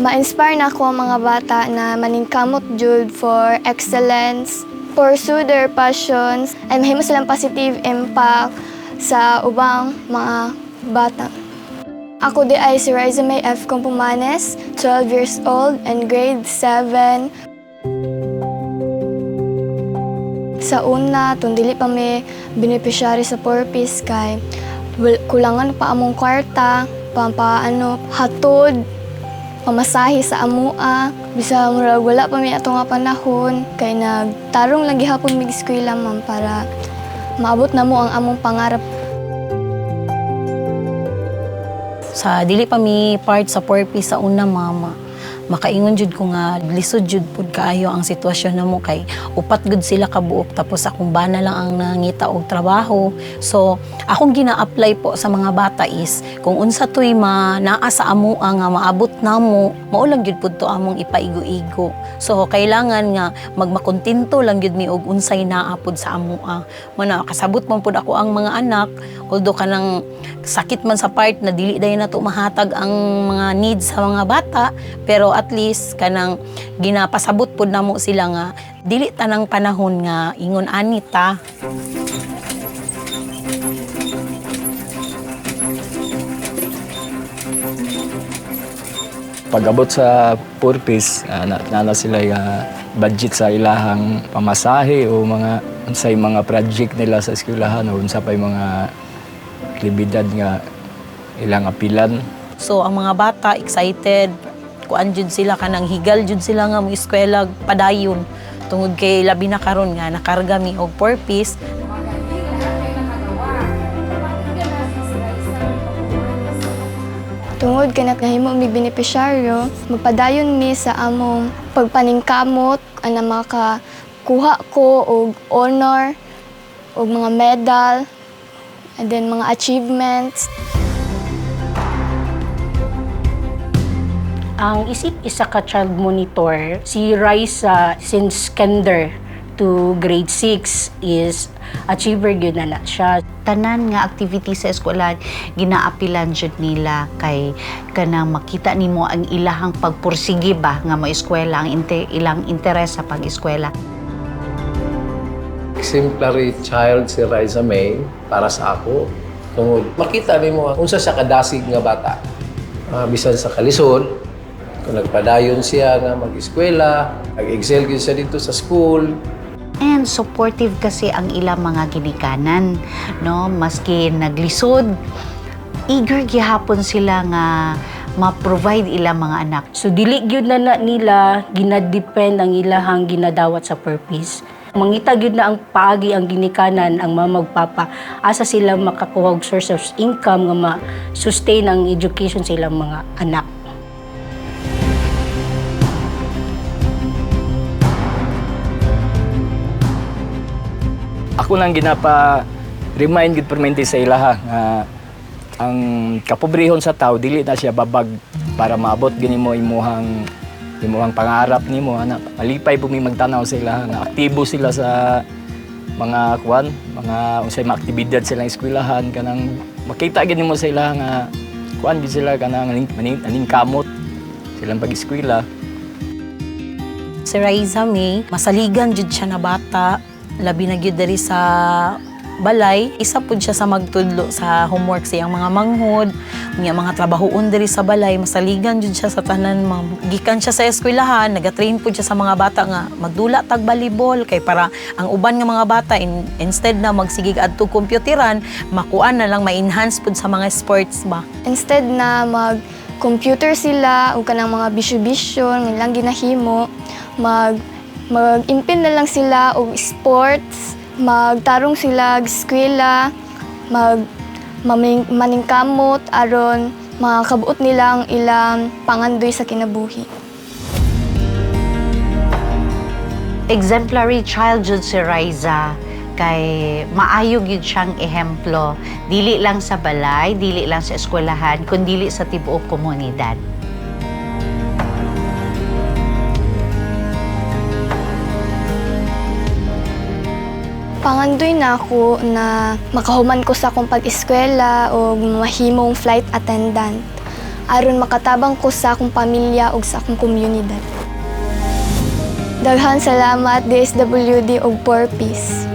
Ma-inspire na ako ang mga bata na maningkamot jud for excellence, pursue their passions, and mahimo silang positive impact sa ubang mga bata. Ako di ay si Riza May F. Compumanes, 12 years old and grade 7. Sa una, tong dili pa may beneficiary sa purpose kay kulangan pa among kwarta, pampaano, hatod, pamasahe sa amua. Bisa murag wala pa may ato nga panahon kay nagtarong lang gihapon mig eskwela ma'am para maabot na mo ang among pangarap Sa dili pa mi part sa purpose sa una mama. Makaingon jud ko nga lisod jud pud kaayo ang sitwasyon namo kay upat gud sila kabuok tapos akong bana lang ang nangita og trabaho. So akong gina-apply po sa mga bata is kung unsa toy ma naa sa amo nga maabot namo mao lang jud pud to among ipaigo-igo. So kailangan nga magmakontento lang jud mi og unsay naa pud sa amo. Mana kasabot man pud ako ang mga anak although kanang sakit man sa part na dili dayon nato mahatag ang mga needs sa mga bata pero at least kanang ginapasabot pud namo sila nga dili tanang panahon nga ingon anita Pag-abot sa purpose, uh, na, na sila uh, budget sa ilahang pamasahe o mga unsay mga project nila sa eskwelahan o unsa pa mga aktibidad nga ilang apilan. so ang mga bata excited kuan jud sila kanang higal jud sila nga mo eskwela padayon tungod kay labi na karon nga nakarga mi og purpose Tungod kay nakahimo mi benepisyaryo, magpadayon mi sa among pagpaningkamot ana makakuha ko og honor og mga medal and then mga achievements. Ang isip isa ka child monitor, si Raisa since kinder to grade 6 is achiever gyud na na siya. tanan nga activity sa eskwelahan ginaapilan jud nila kay kanang makita nimo ang ilahang pagpursige ba nga mo eskwela ang inte, ilang interes sa pag-eskwela exemplary child si Riza May para sa ako. Tungod, makita ni mo kung sa siya kadasig nga bata. Ah, bisan sa kalisod, kung nagpadayon siya nga mag-eskwela, nag-excel gyud siya dito sa school, and supportive kasi ang ilang mga ginikanan no maski naglisod eager gihapon sila nga ma-provide ilang mga anak So dili gyud na na nila ginadepend ang ilahang ginadawat sa purpose. Mangita gyud na ang paagi ang ginikanan ang mga magpapa asa sila makakuha og source of income nga ma-sustain ang education sa ilang mga anak. Ako lang ginapa remind gid permente sa ilaha nga ang kapobrehon sa tao dili na siya babag para maabot gini mo imuhang imuhang pangarap nimo ana malipay bumi magtanaw sa ilaha nga aktibo sila sa mga kuan mga unsay mga aktibidad silang eskwelahan kanang makita gid nimo sa ilaha nga kuan gid sila kanang aning, aning, aning kamot silang pag-eskwela. Si Raiza May masaligan jud siya na bata labi na gyud diri sa balay. Isa pud siya sa magtudlo sa homework sa iyang mga manghod. Niya mga trabahoon diri sa balay. Masaligan jud siya sa tanan ma'am gikan siya sa eskwelahan. Nagatrain pud siya sa mga bata nga magdula tag volleyball. Kay para ang uban nga mga bata in, instead na magsigig adto kompyuteran makuan na lang ma-enhance pud sa mga sports ba. Instead na mag computer sila o kanang mga bisyo-bisyo lang ginahimo, mag mag-impin na lang sila og sports, magtarong sila eskwela, mag maningkamot aron makakabuot nila ang ilang pangandoy sa kinabuhi. exemplary child jud si Riza kay maayo gyud siyang ehemplo. Dili lang sa balay dili lang sa eskwelahan kundi sa tibuok komunidad Pangandoy na ako na makahuman ko sa akong pag-eskwela o mahimong flight attendant. aron makatabang ko sa akong pamilya ug sa akong komunidad. Daghan salamat DSWD ug Purpose.